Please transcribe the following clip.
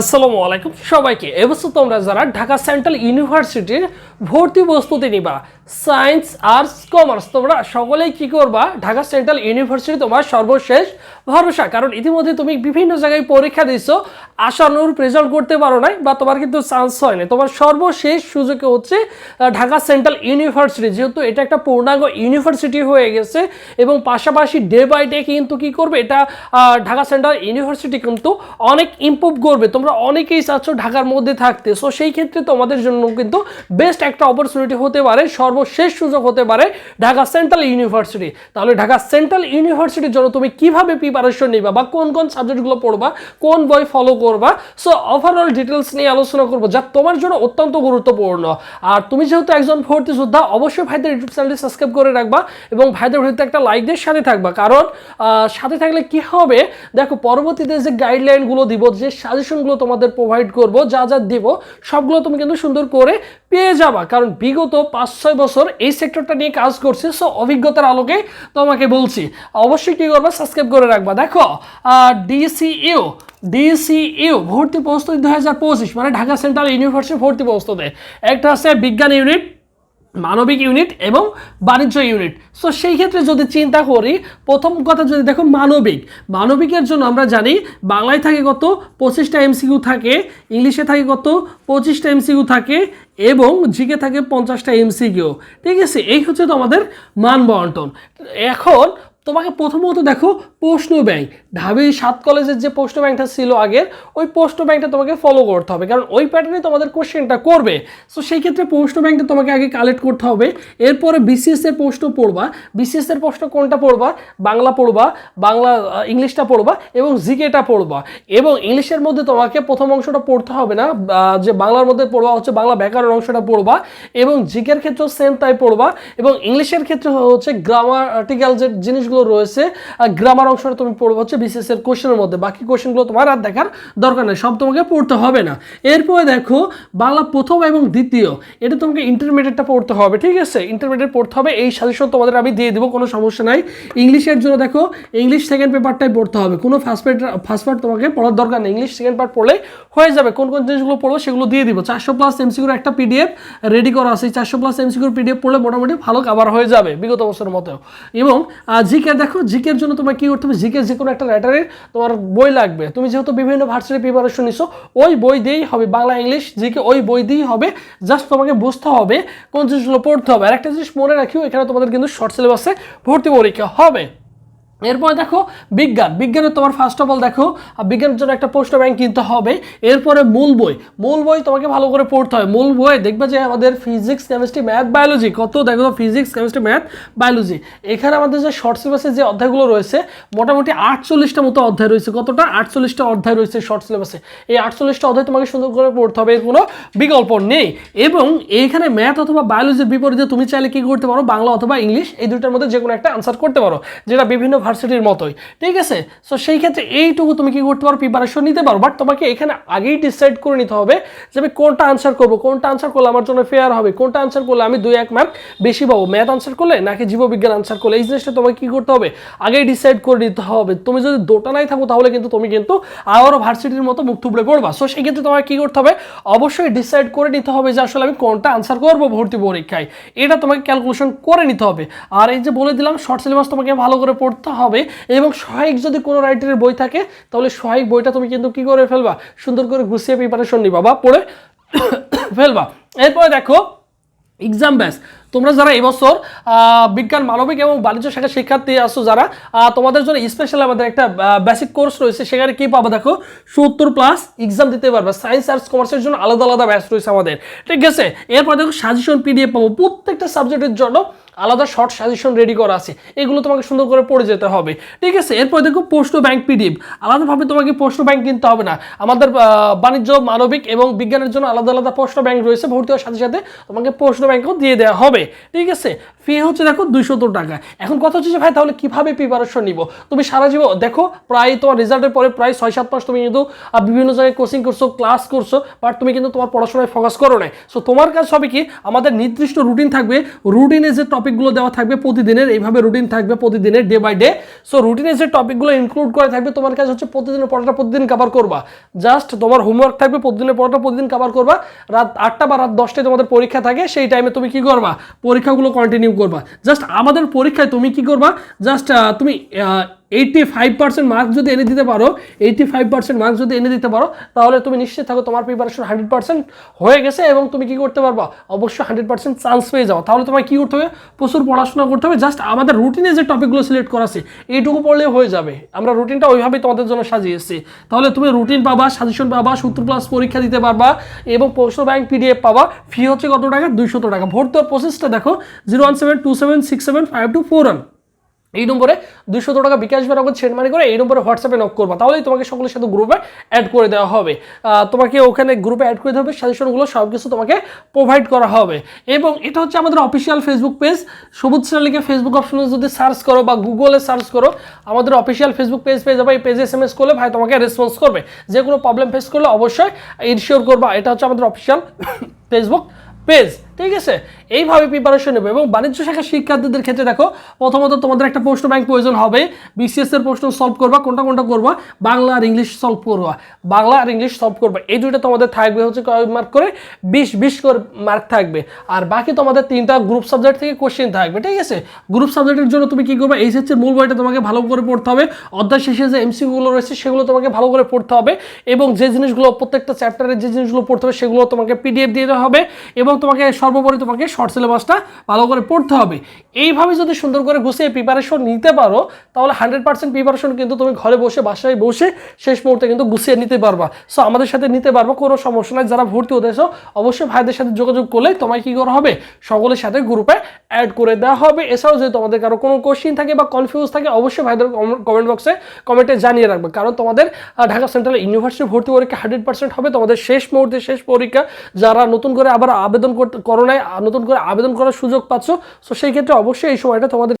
আসসালামু আলাইকুম সবাইকে। এবছর তোমরা যারা ঢাকা সেন্ট্রাল ইউনিভার্সিটির ভর্তি প্রস্তুতি নিবা, সায়েন্স, আর্টস, কমার্স, তোমরা সকলেই কি করবা? ঢাকা সেন্ট্রাল ইউনিভার্সিটি তোমার সর্বশেষ ভরসা, কারণ ইতিমধ্যে তুমি বিভিন্ন জায়গায় পরীক্ষা দিছো আশানুরূপ রেজাল্ট করতে পারো নাই, বা তোমার কিন্তু চান্স হয় হয়নি তোমার সর্বশেষ সুযোগে হচ্ছে ঢাকা সেন্ট্রাল ইউনিভার্সিটি, যেহেতু এটা একটা পূর্ণাঙ্গ ইউনিভার্সিটি হয়ে গেছে, এবং পাশাপাশি ডে বাই ডে কিন্তু কি করবে, এটা ঢাকা সেন্ট্রাল ইউনিভার্সিটি কিন্তু অনেক ইমপ্রুভ করবে। তোমরা অনেকেই চাচ্ছ ঢাকার মধ্যে থাকতে সো সেই ক্ষেত্রে তোমাদের জন্য কিন্তু বেস্ট একটা অপরচুনিটি হতে পারে, সর্বশেষ সুযোগ হতে পারে ঢাকা সেন্ট্রাল ইউনিভার্সিটি। তাহলে ঢাকা সেন্ট্রাল ইউনিভার্সিটির জন্য তুমি কীভাবে প্রিপারেশন নিবা বা কোন কোন সাবজেক্টগুলো পড়বা, কোন বই ফলো করবা। সো ওভারঅল ডিটেলস নিয়ে আলোচনা করব যা তোমার জন্য অত্যন্ত গুরুত্বপূর্ণ। আর তুমি যেহেতু একজন ভর্তি যোদ্ধা, অবশ্যই ভাইদের ইউটিউব চ্যানেলটি সাবস্ক্রাইব করে রাখবা এবং ভাইদের ভিতরে একটা লাইক দিয়ে সাথে থাকবা। কারণ সাথে থাকলে কি হবে? দেখো, পরবর্তীতে যে গাইডলাইনগুলো দিব, যে সাজেশনগুলো তোমাদের প্রোভাইড করব, যা যা দিব, সবগুলো তুমি কিন্তু সুন্দর করে পেয়ে যাবা। কারণ বিগত পাঁচ ছয় বছর এই সেক্টরটা নিয়ে কাজ করছে সো অভিজ্ঞতার আলোকে তোমাকে বলছি। অবশ্যই কী করবা? সাবস্ক্রাইব করে রাখবা। দেখো ডিসিইউ ডিসিইউ ভর্তি প্রস্তুতি দু হাজার পঁচিশ মানে ঢাকা সেন্ট্রাল ইউনিভার্সিটি ভর্তি প্রস্তুতি। একটা আছে বিজ্ঞান ইউনিট মানবিক ইউনিট এবং বাণিজ্য ইউনিট সো সেই ক্ষেত্রে যদি চিন্তা করি, প্রথম কথা যদি দেখো মানবিক। মানবিকের জন্য আমরা জানি বাংলায় থাকে কত? পঁচিশটা এমসিকিউ থাকে, ইংলিশে থাকে কত? পঁচিশটা এমসিকিউ থাকে এবং জিকে থাকে পঞ্চাশটা এমসিকিউ ঠিক আছে? এই হচ্ছে তো আমাদের মান বন্টন। এখন তোমাকে প্রথমত দেখো প্রশ্ন ব্যাংক। ঢাবি সাত কলেজের যে প্রশ্ন ব্যাংকটা ছিল আগের, ওই প্রশ্ন ব্যাংকটা তোমাকে ফলো করতে হবে। কারণ ওই প্যাটার্নে তোমাদের কোশ্চেনটা করবে। সো সেই ক্ষেত্রে প্রশ্ন ব্যাংকটা তোমাকে আগে কালেক্ট করতে হবে। এরপরে বিসিএসের প্রশ্ন পড়বা। বিসিএস এর প্রশ্ন কোনটা পড়বা? বাংলা পড়বা, বাংলা ইংলিশটা পড়বা এবং জিকেটা পড়বা। এবং ইংলিশের মধ্যে তোমাকে প্রথম অংশটা পড়তে হবে না যে বাংলার মধ্যে পড়বা, হচ্ছে বাংলা ব্যাকরণ অংশটা পড়বা এবং জিকের ক্ষেত্রেও সেম তাই পড়বা এবং ইংলিশের ক্ষেত্রে হচ্ছে গ্রামাটিক্যাল যে জিনিসগুলো রয়েছে। গ্রামার অংশটা তুমি পড়বে হচ্ছে বিসিএস এর কোশ্চেনের মধ্যে। বাকি কোশ্চেনগুলো তোমার আর দেখার দরকার নেই, সব তোমাকে পড়তে হবে না। এরপরে দেখো, বাংলা প্রথম এবং দ্বিতীয়, এটা তোমাকে ইন্টারমিডিয়েটটা পড়তে হবে, ঠিক আছে? ইন্টারমিডিয়েট পড়তে হবে, এই সাজেশন তোমাদের আমি দিয়ে দেবো, কোনো সমস্যা নাই। ইংলিশের জন্য দেখো ইংলিশ সেকেন্ড পেপারটাই পড়তে হবে, কোনো ফার্স্ট পার্ট ফার্স্ট পার্ট তোমাকে পড়ার দরকার নেই। ইংলিশ সেকেন্ড পার্ট পড়লে হয়ে যাবে, কোন কোন জিনিসগুলো পড়ব সেগুলো দিয়ে দিব। চারশো প্লাস এমসিকিউর একটা পিডিএফ রেডি করা আছে চারশো প্লাস এমসিকিউর পিডিএফ পড়লে মোটামুটি ভালো কাভার হয়ে যাবে, বিগত বছরের মতো। এবং জিকে দেখো, জিকের জন্য তোমার কি করতে হবে? জিকে যে কোনো একটা রাইটারের তোমার বই লাগবে। তুমি যেহেতু বিভিন্ন ভার্সিটি প্রিপারেশন নিছো, ওই বই দিয়েই হবে বাংলা, ইংলিশ, জিকে, ওই বই দিয়েই হবে। জাস্ট তোমাকে বুঝতে হবে কোন জিনিসগুলো পড়তে হবে। আর একটা জিনিস মনে রাখিও, এখানে তোমাদের কিন্তু শর্ট সিলেবাসে ভর্তি পরীক্ষা হবে। এরপরে দেখো, বিজ্ঞান। বিজ্ঞানে তোমার ফার্স্ট অফ অল দেখো বিজ্ঞানের জন্য একটা প্রশ্ন ব্যাংক কিনতে হবে। এরপরে মূল বই। মূল বই তোমাকে ভালো করে পড়তে হবে। মূল বই দেখবে যে আমাদের ফিজিক্স কেমিস্ট্রি ম্যাথ বায়োলজি কত দেখো ফিজিক্স কেমিস্ট্রি ম্যাথ বায়োলজি এখানে আমাদের যে শর্ট সিলেবাসে যে অধ্যায়গুলো রয়েছে, মোটামুটি আটচল্লিশটা মতো অধ্যায় রয়েছে। কতটা? আটচল্লিশটা অধ্যায় রয়েছে শর্ট সিলেবাসে এই আটচল্লিশটা অধ্যায় তোমাকে সুন্দর করে পড়তে হবে, এর কোনো বিকল্প নেই। এবং এইখানে ম্যাথ অথবা বায়োলজির বিপরীতে তুমি চাইলে কি করতে পারো, বাংলা অথবা ইংলিশ এই দুইটার মধ্যে যে কোনো একটা আনসার করতে পারো, যেটা বিভিন্ন ভার্সিটির মতোই, ঠিক আছে? সো সেই ক্ষেত্রে এইটুকু তুমি কি করতে পারো প্রিপারেশন নিতে পারো বাট তোমাকে এখানে আগেই ডিসাইড করে নিতে হবে যে আমি কোনটা আনসার করব, কোনটা আনসার করলে আমার জন্য ফেয়ার হবে, কোনটা আনসার করলে আমি দুই এক মার্ক বেশি পাবো ম্যাথ আনসার করলে নাকি জীববিজ্ঞান আনসার করলে, এই জিনিসটা তোমাকে কি করতে হবে? আগেই ডিসাইড করে নিতে হবে। তুমি যদি দোটানায় থাকো, তাহলে কিন্তু তুমি কিন্তু আবারও ভার্সিটির মতো মুখ থুবড়ে পড়বা। সো সেই ক্ষেত্রে তোমাকে কি করতে হবে? অবশ্যই ডিসাইড করে নিতে হবে যে আসলে আমি কোনটা আনসার করব ভর্তি পরীক্ষায়। এটা তোমাকে ক্যালকুলেশন করে নিতে হবে। আর এই যে বলে দিলাম শর্ট সিলেবাস তোমাকে ভালো করে পড়তে হবে এবং সহায়ক যদি কোনো রাইটারের বই থাকে, তাহলে সহায়ক বইটা তুমি কিন্তু কি করে ফেলবা? সুন্দর করে গুছিয়ে প্রিপারেশন নিবা বা পড়ে ফেলবা। এরপরে দেখো এক্সাম ব্যাস তোমরা যারা এবছর বিজ্ঞান, মানবিক এবং বাণিজ্য শাখা শিক্ষার্থী আসো যারা তোমাদের জন্য স্পেশাল আমাদের একটা বেসিক কোর্স রয়েছে। সেখানে কি পাবে দেখো? সত্তর প্লাস এক্সাম দিতে পারবে। সায়েন্স আর্টস কমার্সের জন্য আলাদা আলাদা ব্যাচ রয়েছে আমাদের। ঠিক আছে? এরপর দেখো সাজেশন পিডিএফ পাবো। প্রত্যেকটা সাবজেক্টের জন্য আলাদা শর্ট সাজেশন রেডি করা আছে। এগুলো তোমাকে সুন্দর করে পড়ে যেতে হবে। ঠিক আছে? এরপর দেখো প্রশ্ন ব্যাংক পিডিএফ আলাদাভাবে তোমাকে প্রশ্ন ব্যাংক কিনতে হবে না। আমাদের বাণিজ্য, মানবিক এবং বিজ্ঞানের জন্য আলাদা আলাদা প্রশ্ন ব্যাংক রয়েছে। ভর্তি হওয়ার সাথে সাথে তোমাকে প্রশ্ন ব্যাংকও দিয়ে দেওয়া হবে। ঠিক আছে? ফি হচ্ছে দেখো দুইশত টাকা। এখন কথা হচ্ছে যে, ভাই, তাহলে কীভাবে প্রিপারেশন নিব? তুমি সারা জীবন, দেখো, প্রায় তোমার রেজাল্টের পরে প্রায় ছয় সাত মাস তুমি কিন্তু বিভিন্ন জায়গায় কোচিং করছ ক্লাস করছ বাট তুমি কিন্তু তোমার পড়াশোনায় ফোকাস করো নাই। সো তোমার কাজ হবে কি? আমাদের নির্দিষ্ট রুটিন থাকবে। রুটিনে যে টপিক টপিকগুলো দেওয়া থাকবে প্রতিদিনের, এইভাবে রুটিন থাকবে প্রতিদিনের ডে বাই ডে সো রুটিনে যে টপিকগুলো ইনক্লুড করে থাকবে, তোমার কাছে হচ্ছে প্রতিদিনের পড়াটা প্রতিদিন কভার করবা। জাস্ট তোমার হোমওয়ার্ক থাকবে, প্রতিদিনের পড়াটা প্রতিদিন কভার করবা। রাত আটটা বা রাত দশটায় তোমাদের পরীক্ষা থাকে, সেই টাইমে তুমি কি করবা? পরীক্ষাগুলো কন্টিনিউ করবা। জাস্ট আমাদের পরীক্ষায় তুমি কি করবা? জাস্ট তুমি এইটটি ফাইভ পার্সেন্ট মার্ক যদি এনে দিতে পারো এইটি ফাইভ পার্সেন্ট মার্ক যদি এনে দিতে পারো, তাহলে তুমি নিশ্চিত থাকো তোমার প্রিপারেশন হান্ড্রেড পার্সেন্ট হয়ে গেছে এবং তুমি কি করতে পারবা? অবশ্যই হান্ড্রেড পার্সেন্ট চান্স পেয়ে যাও। তাহলে তোমার কী করতে হবে? প্রচুর পড়াশোনা করতে হবে। জাস্ট আমাদের রুটিনে যে টপিকগুলো সিলেক্ট করা আছে, এইটুকু পড়লেও হয়ে যাবে। আমরা রুটিনটা ওইভাবেই তোমাদের জন্য সাজিয়েছি তাহলে তুমি রুটিন পাবা সাজেশন পাবা, সূত্র প্লাস পরীক্ষা দিতে পারবা এবং প্রশ্ন ব্যাংক পিডিএফ পাবা। ফি হচ্ছে কত টাকা? দুইশত টাকা। ভর্তি প্রসেসটা দেখো zero one seven two seven six seven five two four one এই নম্বরে দুশো টাকা বিকাশ বা নগদ সেন্ড মানি করে এই নম্বরে হোয়াটসঅ্যাপে নক করবা। তাহলেই তোমাকে সকলের সাথে গ্রুপে অ্যাড করে দেওয়া হবে। তোমাকে ওখানে গ্রুপে অ্যাড করে দেওয়া হবে। সাজেশনগুলো সব কিছু তোমাকে প্রোভাইড করা হবে। এবং এটা হচ্ছে আমাদের অফিসিয়াল ফেসবুক পেজ সবুজ শ্রেণীকে ফেসবুক অপশনে যদি সার্চ করো বা গুগলে সার্চ করো, আমাদের অফিসিয়াল ফেসবুক পেজ পেয়ে যাবে। এই পেজে এস এম এস করলে ভাই তোমাকে রেসপন্স করবে। যে কোনো প্রবলেম ফেস করলে অবশ্যই ইনশিওর করবা। এটা হচ্ছে আমাদের অফিসিয়াল ফেসবুক পেজ ঠিক আছে? এইভাবে প্রিপারেশন নেবে এবং বাণিজ্য শাখার শিক্ষার্থীদের ক্ষেত্রে দেখো, প্রথমত তোমাদের একটা প্রশ্ন ব্যাংক প্রয়োজন হবে বিসিএস এর প্রশ্ন সলভ করবা, কোনটা কোনটা করবা? বাংলা আর ইংলিশ সলভ করবা। বাংলা আর ইংলিশ সলভ করবা। এই দুইটা তোমাদের থাকবে হচ্ছে কয় মার্ক করে? বিশ বিশ করে মার্ক থাকবে। আর বাকি তোমাদের তিনটা গ্রুপ সাবজেক্ট থেকে কোশ্চেন থাকবে, ঠিক আছে? গ্রুপ সাবজেক্টের জন্য তুমি কি করবে? এইচএস এর মূল বইটা তোমাকে ভালো করে পড়তে হবে। অধ্যায় শেষে যে এমসিগুলো রয়েছে, সেগুলো তোমাকে ভালো করে পড়তে হবে এবং যে জিনিসগুলো প্রত্যেকটা চ্যাপ্টারে যে জিনিসগুলো পড়তে হবে, সেগুলো তোমাকে পিডিএফ দিয়ে দেওয়া হবে এবং তোমাকে সর্বোপরি তোমাকে শর্ট সিলেবাসটা ভালো করে পড়তে হবে। এইভাবে যদি সুন্দর করে গুছিয়ে প্রিপারেশন নিতে পারো, তাহলে হান্ড্রেড পার্সেন্ট প্রিপারেশন কিন্তু তুমি ঘরে বসে, বাসায় বসে শেষ মুহূর্তে কিন্তু গুছিয়ে নিতে পারবা। সো আমাদের সাথে নিতে পারব, কোনো সমস্যা নাই। যারা ভর্তি হতে অবশ্যই ভাইদের সাথে যোগাযোগ করলে তোমায় কী করা হবে? সকলের সাথে গ্রুপে অ্যাড করে দেওয়া হবে। এছাড়াও যদি তোমাদের কারও কোনো কোশ্চিন থাকে বা কনফিউজ থাকে, অবশ্যই ভাইদের কমেন্ট বক্সে কমেন্টে জানিয়ে রাখবে। কারণ তোমাদের ঢাকা সেন্ট্রাল ইউনিভার্সিটি ভর্তি পরীক্ষা হান্ড্রেড পার্সেন্ট হবে। তোমাদের শেষ মুহূর্তে, শেষ পরীক্ষা, যারা নতুন করে আবার আবেদন করতে করো নাই নতুন করে আবেদন করার সুযোগ পাচ্ছ। সো সেই ক্ষেত্রে অবশ্যই এই সময়টা তোমাদের